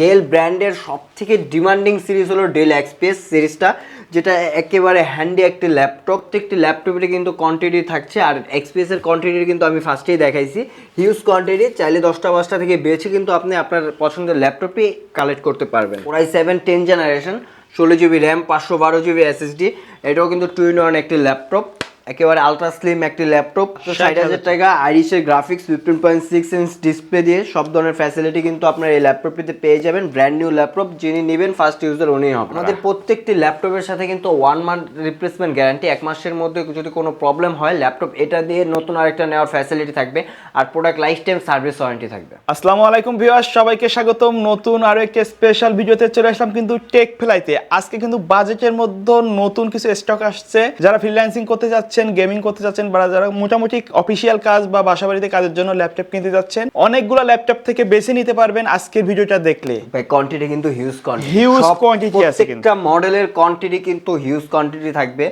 Del ব্র্যান্ডের সব থেকে ডিমান্ডিং সিরিজ হলো ডেল এক্সপ্রেস সিরিজটা যেটা একেবারে হ্যান্ডি একটি ল্যাপটপ প্রত্যেকটি ল্যাপটপের কিন্তু কোয়ান্টিটি থাকছে, আর এক্সপ্রেসের কোয়ান্টিটি কিন্তু আমি ফার্স্টেই দেখাইছি। হিউজ কোয়ান্টিটি চাইলে দশটা পাঁচটা থেকে বেছে কিন্তু আপনি আপনার পছন্দের ল্যাপটপই কালেক্ট করতে পারবেন। ওরাই সেভেন টেন জেনারেশন ষোলো জিবি র্যাম পাঁচশো বারো জিবি এসএসডি এটাও কিন্তু টু ইন ওয়ান একটি ল্যাপটপ একেবারে আলট্রা স্লিম একটি ল্যাপটপ ষাট হাজার টাকা। আইরিশের graphics fifteen point six inch display দিয়ে সব ধরনের ফ্যাসিলিটি কিন্তু আপনার এই ল্যাপটপটিতে পেয়ে যাবেন। ব্র্যান্ড নিউ ল্যাপটপ যিনি নেবেন ফার্স্ট ইউজার উনি হবে আমাদের প্রত্যেকটি ল্যাপটপের সাথে কিন্তু ওয়ান মান্থ রিপ্লেসমেন্ট গ্যারান্টি এক মাসের মধ্যে যদি কোনো প্রবলেম হয় ল্যাপটপ এটা দিয়ে নতুন আরেকটা নেওয়ার ফ্যাসিলিটি থাকবে আর product lifetime service warranty থাকবে। আসসালামু আলাইকুম ভিউয়ার্স সবাইকে স্বাগতম। নতুন আরও একটি স্পেশাল ভিডিওতে চলে আসলাম কিন্তু টেক ফ্লাইতে আজকে কিন্তু বাজেটের মধ্যে নতুন কিছু স্টক আসছে। যারা ফ্রিল্যান্সিং করতে যাচ্ছেন গেমিং করতে যাচ্ছেন বা যারা মোটামুটি অফিসিয়াল কাজ বা বাসা বাড়িতে কাজের জন্য ল্যাপটপ কিনতে যাচ্ছেন অনেকগুলো ল্যাপটপ থেকে বেছে নিতে পারবেন আজকের ভিডিওটা দেখলে। কোয়ান্টিটি কিন্তু হিউজ কোয়ান্টিটি হিউজ কোয়ান্টিটি আছে প্রত্যেকটা মডেলের কোয়ান্টিটি কিন্তু হিউজ কোয়ান্টিটি থাকবে।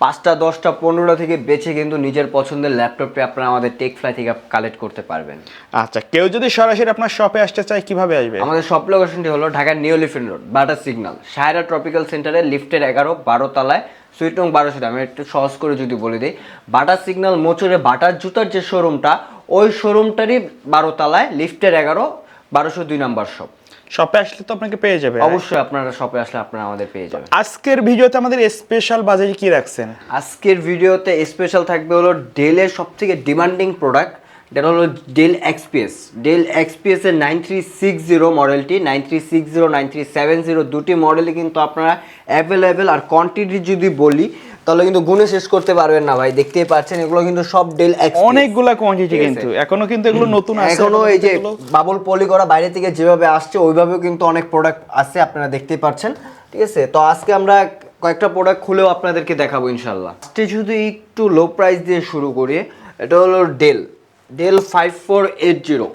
পাঁচটা দশটা পনেরোটা থেকে বেছে কিন্তু নিজের পছন্দের ল্যাপটপে আপনারা আমাদের টেক ফ্লাই থেকে কালেক্ট করতে পারবেন। আচ্ছা কেউ যদি সরাসরি আপনার শপে আসতে চায় কীভাবে আসবে? আমাদের সব লোকেশনটি হলো ঢাকার নিউ লিফিন রোড বাটার সিগন্যাল সায়রা ট্রপিক্যাল সেন্টারে লিফটের এগারো বারো তলায় সুইট নং বারোশো আমি একটু সহজ করে যদি বলে দিই বাটার সিগন্যাল মোচরে বাটার জুতার যে শোরুমটা ওই শোরুমটারই বারো তলায় লিফটের এগারো বারোশো দুই নাম্বার শপ শপে আসলে তো আপনাকে পেয়ে যাবে অবশ্যই আপনারা শপে আসলে আপনারা আমাদের পেয়ে যাবেন। আজকের ভিডিওতে আমাদের স্পেশাল বাজেট কি রাখছেন? আজকের ভিডিওতে স্পেশাল থাকবে হলো ডেলের সব থেকে ডিমান্ডিং প্রোডাক্ট যেটা হলো ডেল এক্সপিএস ডেল এক্সপিএস এর নাইন থ্রি সিক্স জিরো মডেলটি nine three six zero nine three seven zero দুটি মডেলই কিন্তু আপনারা অ্যাভেলেবেল আর কোয়ান্টিটি যদি বলি তাহলে কিন্তু গুণে শেষ করতে পারবেন না ভাই দেখতেই পাচ্ছেন এগুলো কিন্তু সব ডেল অনেকগুলা কোয়ান্টিটি কিন্তু এখনও কিন্তু এগুলো নতুন আছে এখনও এই যে বাবুল পলি করা বাইরে থেকে যেভাবে আসছে ওইভাবেও কিন্তু অনেক প্রোডাক্ট আছে আপনারা দেখতেই পাচ্ছেন। ঠিক আছে? তো আজকে আমরা কয়েকটা প্রোডাক্ট খুলেও আপনাদেরকে দেখাবো ইনশাল্লাহ ফার্স্টে যদি একটু লো প্রাইস দিয়ে শুরু করি এটা হলো Dell Dell five four eight zero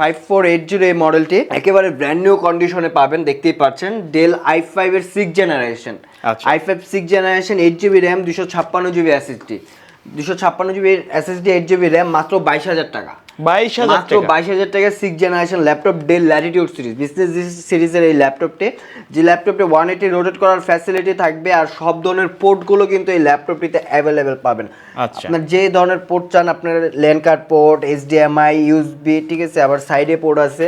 five four eight zero এই মডেলটি একেবারে ব্র্যান্ড নিউ কন্ডিশনে পাবেন দেখতেই পাচ্ছেন। ডেল আই ফাইভ এর six generation. I five six generation eight GB RAM দুশো ছাপ্পান্ন জিবি এসএসডি দুশো ছাপ্পান্ন GB SSD eight GB RAM মাত্র বাইশ হাজার টাকা। বাইশ মাত্র বাইশ হাজার টাকা six generation laptop Dell Latitude series business সিরিজের এই ল্যাপটপটি যে ল্যাপটপটি ওয়ান এইটি রোটেট করার ফ্যাসিলিটি থাকবে আর সব ধরনের পোর্টগুলো কিন্তু এই ল্যাপটপটিতে অ্যাভেলেবেল পাবেন। আচ্ছা। আপনার যে ধরনের পোর্ট চান আপনার LAN card port HDMI USB ঠিক আছে আবার সাইডে পোর্ট আছে।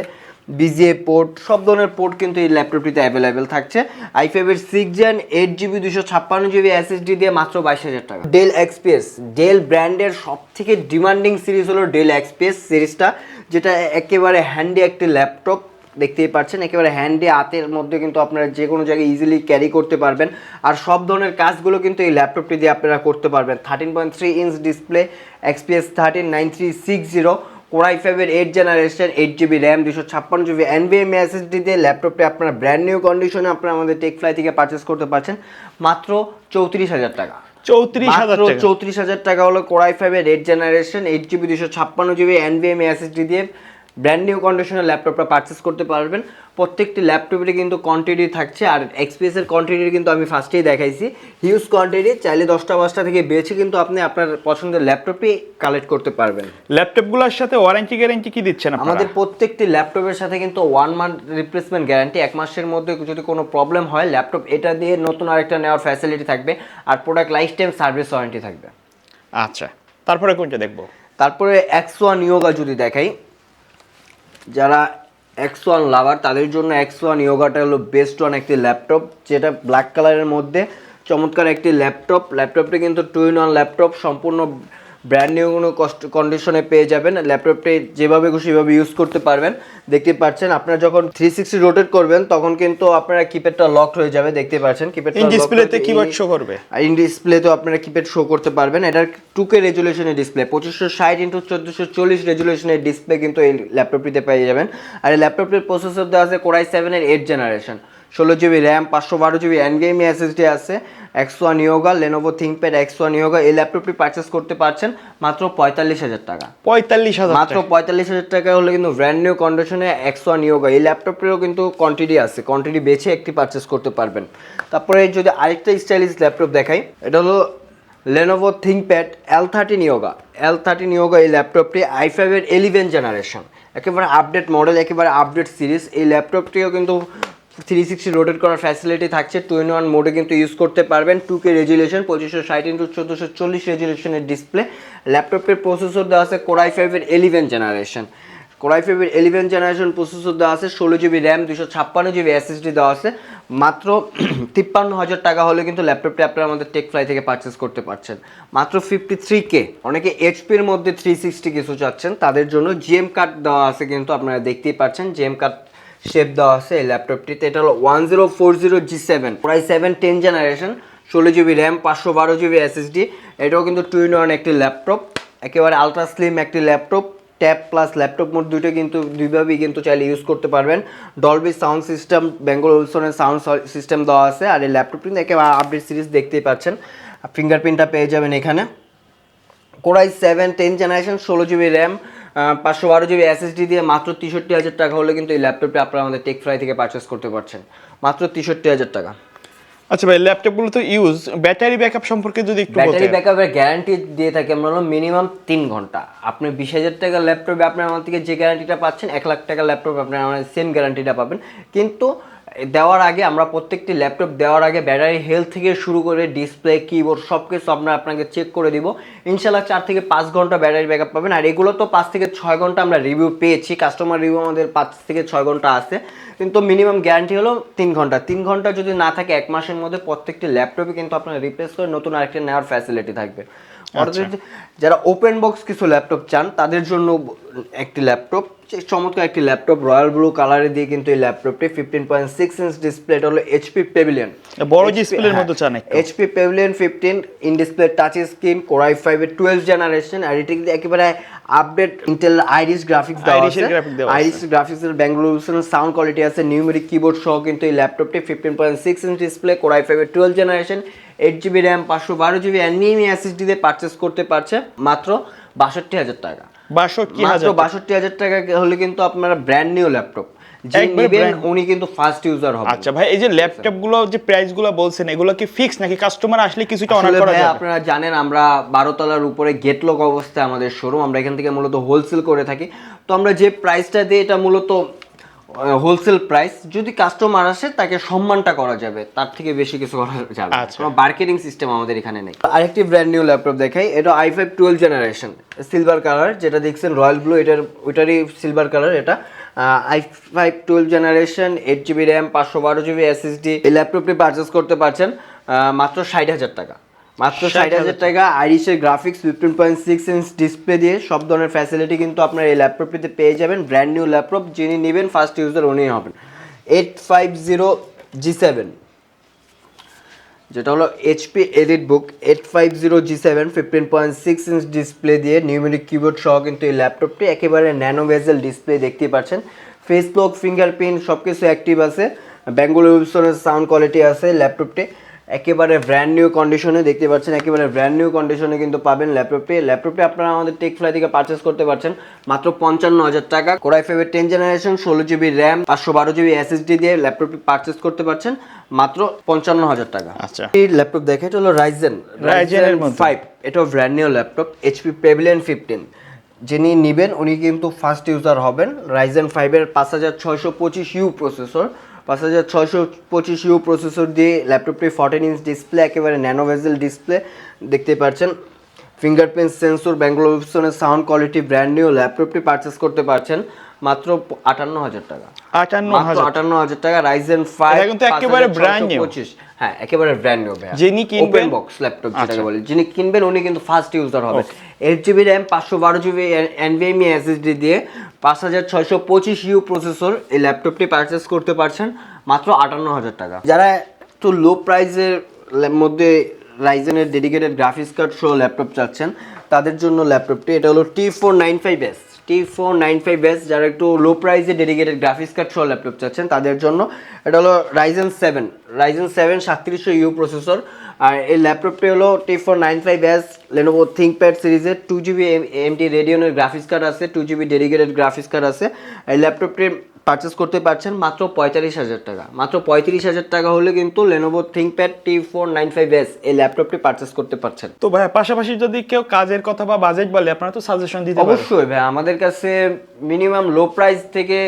বিজিএ পোর্ট সব ধরনের পোর্ট কিন্তু এই ল্যাপটপটিতে অ্যাভেলেবেল থাকছে। আই ফাইভের সিক্স জেন এইট জিবি দুশো ছাপ্পান্ন জিবি এসএসডি দিয়ে মাত্র বাইশ হাজার টাকা। ডেল এক্সপিএস ডেল ব্র্যান্ডের সব থেকে ডিমান্ডিং সিরিজ হলো ডেল এক্সপিএস সিরিজটা যেটা একেবারে হ্যান্ডি একটি ল্যাপটপ দেখতেই পাচ্ছেন, একেবারে হ্যান্ডে হাতের মধ্যে কিন্তু আপনারা যে কোনো জায়গায় ইজিলি ক্যারি করতে পারবেন। আর সব ধরনের কাজগুলো কিন্তু এই ল্যাপটপটি দিয়ে আপনারা করতে পারবেন। Thirteen point three inch display XPS thirteen nine three six zero core i ফাইভের eight generation eight GB RAM দুশো ছাপ্পান্ন জিবি এনবিএম এসএসডি দিয়ে ল্যাপটপটি আপনার ব্র্যান্ড নিউ কন্ডিশনে আপনারা আমাদের টেক ফ্লাই থেকে পারচেস করতে পারছেন। মাত্র চৌত্রিশ হাজার টাকা। চৌত্রিশ হাজার চৌত্রিশ হাজার টাকা হলো কোরাই ফাইভের এইট জেনারেশন এইট জিবি দুশো ছাপ্পান্ন জিবি এনবিএম এসএসডি দিয়ে ব্র্যান্ড নিউ কন্ডিশনের ল্যাপটপটা পারচেস করতে পারবেন। প্রত্যেকটি ল্যাপটপেরই কিন্তু কোয়ান্টিটি থাকছে আর এক্সপিএসের কোয়ান্টিটি কিন্তু আমি ফার্স্টেই দেখাইছি। হিউজ কোয়ান্টিটি চাইলে দশটা পাঁচটা থেকে বেছে কিন্তু আপনি আপনার পছন্দের ল্যাপটপই কালেক্ট করতে পারবেন। ল্যাপটপগুলোর সাথে ওয়ারেন্টি গ্যারেন্টি কি দিচ্ছেন আমাদের প্রত্যেকটি ল্যাপটপের সাথে কিন্তু ওয়ান মান্থ রিপ্লেসমেন্ট গ্যারান্টি এক মাসের মধ্যে যদি কোনো প্রবলেম হয় ল্যাপটপ এটা দিয়ে নতুন আরেকটা নেওয়ার ফ্যাসিলিটি থাকবে আর product lifetime service warranty থাকবে। আচ্ছা তারপরে কোনটা দেখব? তারপরে এক্স ওয়ান ইয়োগা যদি দেখাই যারা এক্স ওয়ান লাভার তাদের জন্য এক্স ওয়ান ইয়োগাটা হলো বেস্ট ওয়ান একটি ল্যাপটপ যেটা ব্ল্যাক কালারের মধ্যে। চমৎকার একটি ল্যাপটপ ল্যাপটপটি কিন্তু টু ইন ওয়ান ল্যাপটপ সম্পূর্ণ ব্র্যান্ড নিউ কোনো কষ্ট কন্ডিশনে পেয়ে যাবেন। ল্যাপটপটি যেভাবে খুশি সেভাবে ইউজ করতে পারবেন। দেখতে পাচ্ছেন আপনারা যখন থ্রি সিক্সটি রোটেট করবেন তখন কিন্তু আপনারা কিপ্যাডটা লক হয়ে যাবে। দেখতে পাচ্ছেন কিপ্যাড ইন ডিসপ্লেতে কিবোর্ড শো করবে। আর ইন ডিসপ্লেতেও আপনারা কিপ্যাড শো করতে পারবেন। এটার টুকে রেজুলেশনের ডিসপ্লে পঁচিশশো ষাট ইন্টু চোদ্দোশো চল্লিশ রেজুলেশনের ডিসপ্লে কিন্তু এই ল্যাপটপটিতে পেয়ে যাবেন। আর এই ল্যাপটপটির প্রসেসর দেওয়া আছে কোরাই সেভেনের এইট জেনারেশন ষোলো জিবি র্যাম পাঁচশো বারো জিবি এনগেমি এসএসডি আছে X one yoga Lenovo ThinkPad X one yoga এই ল্যাপটপটি পারচেস করতে পারছেন মাত্র পঁয়তাল্লিশ হাজার টাকা। পঁয়তাল্লিশ হাজার মাত্র পঁয়তাল্লিশ হাজার টাকা হলে কিন্তু ব্র্যান্ড নিউ কন্ডিশনে এক্স ওয়ান ইয়োগা এই ল্যাপটপটিরও কিন্তু কোয়ান্টিটি আছে কোয়ান্টিটি বেছে একটি পারচেস করতে পারবেন। তারপরে যদি আরেকটা স্টাইলিশ ল্যাপটপ দেখাই এটা হলো Lenovo ThinkPad L thirteen yoga L thirteen yoga এই ল্যাপটপটি আই ফাইভের এলিভেন জেনারেশন একেবারে আপডেট মডেল একেবারে আপডেট সিরিজ এই ল্যাপটপটিও কিন্তু থ্রি সিক্সটি রোটেট করার ফ্যাসিলিটি থাকছে টু ইন ওয়ান মোডে কিন্তু ইউজ করতে পারবেন টু কে রেজুলেশন পঁচিশশো ষাট ইন্টু চোদ্দোশো চল্লিশ রেজুলেশনের ডিসপ্লে ল্যাপটপের প্রসেসর দেওয়া আছে কোরাই ফাইভের এলিভেন জেনারেশন কোরাই ফাইভের এলিভেন জেনারেশন প্রসেসর দেওয়া আছে, ষোলো জিবি র্যাম দুশো ছাপ্পান্ন জিবি এসএসডি দেওয়া আছে। মাত্র তিপ্পান্ন হাজার টাকা হলে কিন্তু ল্যাপটপটি আপনারা আমাদের টেক ফ্লাই থেকে পারচেস করতে পারছেন। মাত্র ফিফটি থ্রি কে অনেকে এইচপির মধ্যে থ্রি সিক্সটি কিছু চাচ্ছেন, তাদের জন্য জিএম কার্ড দেওয়া আছে কিন্তু আপনারা দেখতেই পাচ্ছেন। জিএম কার্ড শেপ দেওয়া আছে এই ল্যাপটপটিতে এটা হলো one zero four zero G seven প্রায় সেভেন টেন জেনারেশন ষোলো জিবি র্যাম পাঁচশো বারো জিবি এসএসডি এটাও কিন্তু টু ইন ওয়ান একটি ল্যাপটপ একেবারে আলট্রা স্লিম একটি ল্যাপটপ ট্যাব প্লাস ল্যাপটপ মোট দুটো কিন্তু দুইভাবেই কিন্তু চাইলে ইউজ করতে পারবেন। ডলবি সাউন্ড সিস্টেম বেঙ্গল উলসনের সাউন্ড সিস্টেম দেওয়া আছে। আর এই ল্যাপটপটি একেবারে আপডেট সিরিজ দেখতেই পাচ্ছেন। ফিঙ্গারপ্রিন্টটা পেয়ে যাবেন এখানে। Core i seven ten generation ষোলো জিবি র্যাম পাঁচশো বারো জিবি এসএসডি দিয়ে মাত্র তেষট্টি হাজার টাকা হলে কিন্তু এই ল্যাপটপটি আপনারা আমাদের টেক ফ্রাই থেকে পারচেস করতে পারছেন। মাত্র তেষট্টি হাজার টাকা। আচ্ছা ভাই ল্যাপটপগুলো তো ইউজ ব্যাটারি ব্যাকআপ সম্পর্কে যদি একটু ব্যাটারি ব্যাকআপের গ্যারান্টি দিয়ে থাকি আমরা হলো মিনিমাম তিন ঘণ্টা। আপনি বিশ হাজার টাকা ল্যাপটপে আপনি আমার থেকে যে গ্যারান্টিটা পাচ্ছেন এক লাখ টাকা ল্যাপটপ আপনি আমার সেম গ্যারান্টিটা পাবেন। কিন্তু দেওয়ার আগে আমরা প্রত্যেকটি ল্যাপটপ দেওয়ার আগে ব্যাটারি হেলথ থেকে শুরু করে ডিসপ্লে কিবোর্ড সব কিছু আমরা আপনাকে চেক করে দিব। ইনশাল্লাহ চার থেকে পাঁচ ঘণ্টা ব্যাটারি ব্যাকআপ পাবেন। আর এগুলো তো পাঁচ থেকে ছয় ঘণ্টা আমরা রিভিউ পেয়েছি। কাস্টমার রিভিউ আমাদের পাঁচ থেকে ছয় ঘণ্টা আছে। কিন্তু মিনিমাম গ্যারান্টি হলো তিন ঘণ্টা। তিন ঘণ্টা যদি না থাকে এক মাসের মধ্যে প্রত্যেকটি ল্যাপটপে কিন্তু আপনারা রিপ্লেস করে নতুন আরেকটা নেওয়ার ফ্যাসিলিটি থাকবে। অর্থাৎ যারা ওপেন বক্স কিছু ল্যাপটপ চান তাদের জন্য একটি ল্যাপটপ চমৎকার একটি ল্যাপটপ রয়্যাল ব্লু কালারে দিয়ে কিন্তু এই ল্যাপটপটি fifteen point six inch display এটা হলো এইচপি পেভিলিয়ন বড় ডিসপ্লের মধ্যে চান একটু। HP Pavilion fifteen in display touch screen core i ফাইভের টুয়েলভ জেনারেশন আর এটি কিন্তু একেবারে আপডেট ইন্টেল আইরিশ গ্রাফিক্স দেওয়া আছে। আইরিশ গ্রাফিক্সের ব্যাঙ্গালোর সাউন্ড কোয়ালিটি আছে নিউমেরিক কিবোর্ড সহ কিন্তু এই ল্যাপটপটি fifteen point six inch display core i ফাইভের twelve generation eight GB RAM পাঁচশো বারো জিবি এসএসডি দিয়ে পারচেস করতে পারছে মাত্র বাষট্টি হাজার টাকা। বাষট্টি হাজার বাষট্টি হাজার টাকা হলে কিন্তু আপনারা ব্র্যান্ড নিউ ল্যাপটপ যে নেবেন উনি কিন্তু ফার্স্ট ইউজার হবে। আচ্ছা ভাই এই যে ল্যাপটপগুলো যে প্রাইসগুলো বলছেন এগুলো কি ফিক্স নাকি? কাস্টমার আসলে কিছুটা অনার করা যাবে? আপনারা জানেন আমরা বারো তলার উপরে গেট লক অবস্থায় আমাদের শোরুম আমরা এখান থেকে মূলত হোলসেল করে থাকি। তো আমরা যে প্রাইসটা দিই এটা মূলত হোলসেল প্রাইস যদি কাস্টমার আসে তাকে সম্মানটা করা যাবে। তার থেকে বেশি কিছু করা যাবে। আচ্ছা। কোনো মার্কেটিং সিস্টেম আমাদের এখানে নেই। আরেকটি ব্র্যান্ড নিউ ল্যাপটপ দেখাই। এটা I five twelve generation silver colour যেটা দেখছেন রয়্যাল ব্লু এটার ওইটারই সিলভার কালার এটা। I five twelve generation eight GB RAM পাঁচশো বারো জিবি এসএসডি এই ল্যাপটপটি পারচেস করতে পারছেন মাত্র ষাট হাজার টাকা। মাত্র ষাট হাজার টাকা আইরিশের graphics fifteen point six inch display দিয়ে সব ধরনের ফ্যাসিলিটি কিন্তু আপনার এই ল্যাপটপটিতে পেয়ে যাবেন। ব্র্যান্ড নিউ ল্যাপটপ যিনি নেবেন ফার্স্ট ইউজার উনি হবেন। Eight five zero G seven যেটা হলো HP EliteBook eight five zero G seven fifteen point six inch display দিয়ে নিউমেরিক কিবোর্ড সহ কিন্তু এই ল্যাপটপটি একেবারে ন্যানো ভেজেল ডিসপ্লে দেখতে পাচ্ছেন। ফেস লক ফিঙ্গারপ্রিন্ট সব কিছু অ্যাক্টিভ আছে বেঙ্গল সাউন্ড কোয়ালিটি আছে ল্যাপটপটি একেবারে ব্র্যান্ড নিউ কন্ডিশনে দেখতে পাচ্ছেন একেবারে ব্র্যান্ড নিউ কন্ডিশনে কিন্তু পাবেন ল্যাপটপটি ল্যাপটপটি আপনারা আমাদের টেক ফ্লাই থেকে পারচেস করতে পারছেন মাত্র পঞ্চান্ন হাজার টাকা। কোরাই ফাইভের টেন জেনারেশন ষোলো জিবি র্যাম পাঁচশো বারো জিবি এসএসডি দিয়ে ল্যাপটপটি পারচেস করতে পারছেন মাত্র পঞ্চান্ন হাজার টাকা। আচ্ছা। এই ল্যাপটপ দেখে এটা হলো রাইজেন এর ফাইভ এটাও brand new laptop HP Pavilion fifteen যিনি নেবেন উনি কিন্তু ফার্স্ট ইউজার হবেন। রাইজেন ফাইভের পাঁচ হাজার ছয়শো পঁচিশ ইউ প্রসেসর পাঁচ হাজার ছয়শো পঁচিশ ইউ প্রসেসর দিয়ে ল্যাপটপটি ফর্টিন ইঞ্চ ডিসপ্লে একেবারে ন্যানো ভেজেল ডিসপ্লে দেখতে পাচ্ছেন। ফিঙ্গারপ্রিন্ট সেন্সর ব্যাঙ্গলোর সাউন্ড কোয়ালিটি ব্র্যান্ড নিউ ল্যাপটপটি পারচেস করতে পারছেন। মাত্র আটান্ন হাজার টাকা। আটান্ন হাজার। আটান্ন হাজার টাকা রাইজেন ফাইভ কিন্তু একেবারে brand new। পঁচিশ। হ্যাঁ একেবারে ব্র্যান্ড নিউ ভাইয়া। যিনি কিনবেন- বক্স ল্যাপটপ যেটাকে আচ্ছা। বলে। যিনি কিনবেন উনি কিন্তু ফার্স্ট ইউজার হবে। এইট জিবি র্যাম পাঁচশো বারো জিবি এনভিএমই এসএসডি দিয়ে পাঁচ হাজার ছয়শো পঁচিশ ইউ প্রসেসর এই ল্যাপটপটি পারচেস করতে পারছেন মাত্র আটান্ন হাজার টাকা। যারা একটু লো প্রাইসের মধ্যে রাইজেনের ডেডিকেটেড গ্রাফিক্স কার্ড সহ ল্যাপটপ চাচ্ছেন তাদের জন্য ল্যাপটপটি এটা হলো T four nine five S T four nine five S যারা একটু লো প্রাইসে ডেডিকেটেড গ্রাফিক্স কার্ড সহ ল্যাপটপ চাচ্ছেন, তাদের জন্য এটা হলো রাইজেন সেভেন রাইজেন সেভেন সাতত্রিশশো ইউ প্রসেসর আর এই ল্যাপটপটি হলো টি ফোর নাইন ফাইভ সিরিজের টু জিবি এমটি রেডিওনের গ্রাফিক্স কার্ড আছে two GB dedicated graphics card আছে। এই ল্যাপটপটির পারচেস করতে পারছেন মাত্র পঁয়তাল্লিশ হাজার টাকা। মাত্র পঁয়ত্রিশ হাজার টাকা হলে কিন্তু Lenovo ThinkPad T four nine five S এই ল্যাপটপটি পারচেস করতে পারছেন। তো ভাই পাশাপাশি যদি কেউ কাজের কথা বা বাজেট বলে আপনারা তো সাজেশন দিতে অবশ্যই ভাই আমাদের কাছে মিনিমাম লো প্রাইস থেকে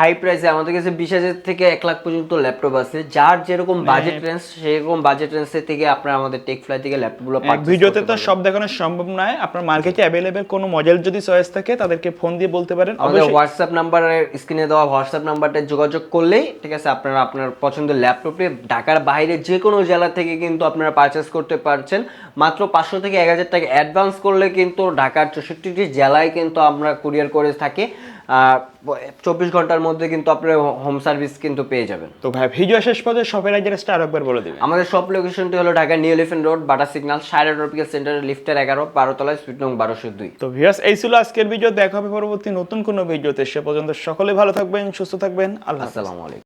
হাই প্রাইসে আমাদের কাছে বিশ হাজার থেকে এক লাখ পর্যন্ত ল্যাপটপ আছে। যার যেরকম বাজেট রেঞ্জ সেরকম বাজেট রেঞ্জের থেকে আপনারা আমাদের টেক ফ্লাই থেকে ল্যাপটপগুলো এক purchase ভিডিওতে তো সব দেখানো সম্ভব নয়। আপনার মার্কেটে অ্যাভেলেবেল কোনো মডেল যদি চয়েস থাকে তাদেরকে ফোন দিয়ে বলতে পারেন। আমাদের হোয়াটসঅ্যাপ নাম্বারের স্ক্রিনে দেওয়া হোয়াটসঅ্যাপ নাম্বারটা যোগাযোগ করলেই ঠিক আছে আপনারা আপনার পছন্দের ল্যাপটপে ঢাকার বাইরে যে কোনো জেলা থেকে কিন্তু আপনারা পারচেস করতে পারছেন। মাত্র পাঁচশো থেকে এক হাজার টাকা অ্যাডভান্স করলে কিন্তু ঢাকার চৌষট্টিটি জেলায় কিন্তু আমরা কুরিয়ার করে থাকি। চব্বিশ ঘণ্টার মধ্যে কিন্তু আপনার হোম সার্ভিস কিন্তু পেয়ে যাবেন। তো ভাই ভিডিও শেষ পর্যন্ত শপের অ্যাড্রেসটা আরেকবার বলে দিবেন। আমাদের সব লোকেশনটি হলো Dhaka new elephant road Bata signal Saira tropical সেন্টারের লিফটের এগারো বারো তলায় সুইট নং বারোশো দুই। তো ভিউয়ার্স এই ছিল আজকের ভিডিও দেখা হবে পরবর্তী নতুন কোনো ভিডিওতে সে পর্যন্ত সকলে ভালো থাকবেন সুস্থ থাকবেন আল্লাহ। আসসালামু আলাইকুম।